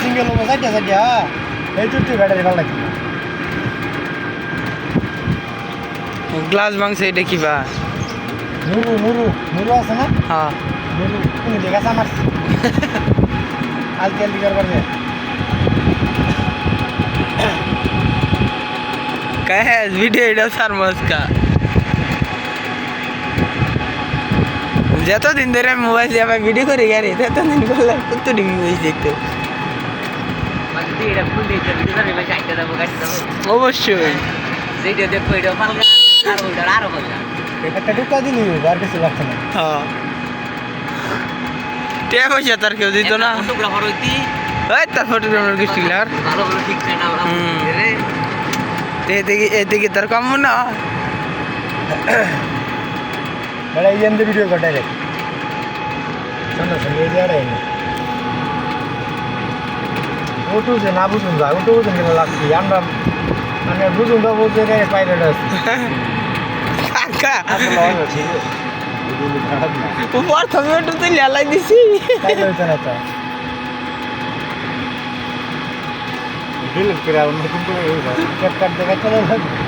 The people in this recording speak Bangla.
সিঙ্গেল হবো সাইডে সাইডে হ্যাঁ এই চুট্টি ব্যাটারি ভালো লাগে গ্লাস ভাঙছে এটা কি বা নুরু নুরু নুরু আছে না হ্যাঁ নুরু তুমি দেখাছ আমার আলতি আলতি করবার দে काय व्हिडिओ व्हिडिओ सार मस्त का যত দিন ধরে আমি মোবাইল দিয়ে আবার ভিডিও করে গেলে তত দিন করলে কত ডিমি মুভিজ দেখতে মানে তুই এটা দিবি না এবার চাইতে দেবো গাড়ি দেবো অবশ্যই। যেটা দেখব এটা পালগা আর ওইটা আরও মজা একটা টুকা দিলি আর কিছু লাগছে না। হ্যাঁ। টিয়া পয়সা তার কেউ দিত না। ফটোগ্রাফার হইতি। তার ফটোগ্রাফার আর? ভালো ভালো না এদিকে এদিকে তার কম না। যে না বুঝুন যা ওটু বুঝুন কেন লাগছি। আমরা মানে বুঝুন তো বুঝতে গেলে পাইলট আছে। কাকা প্রথমে একটু তুই লেলাই দিছি। ডিলিট করে আর নতুন করে ক্যাপকাট দেখা চলে যাবে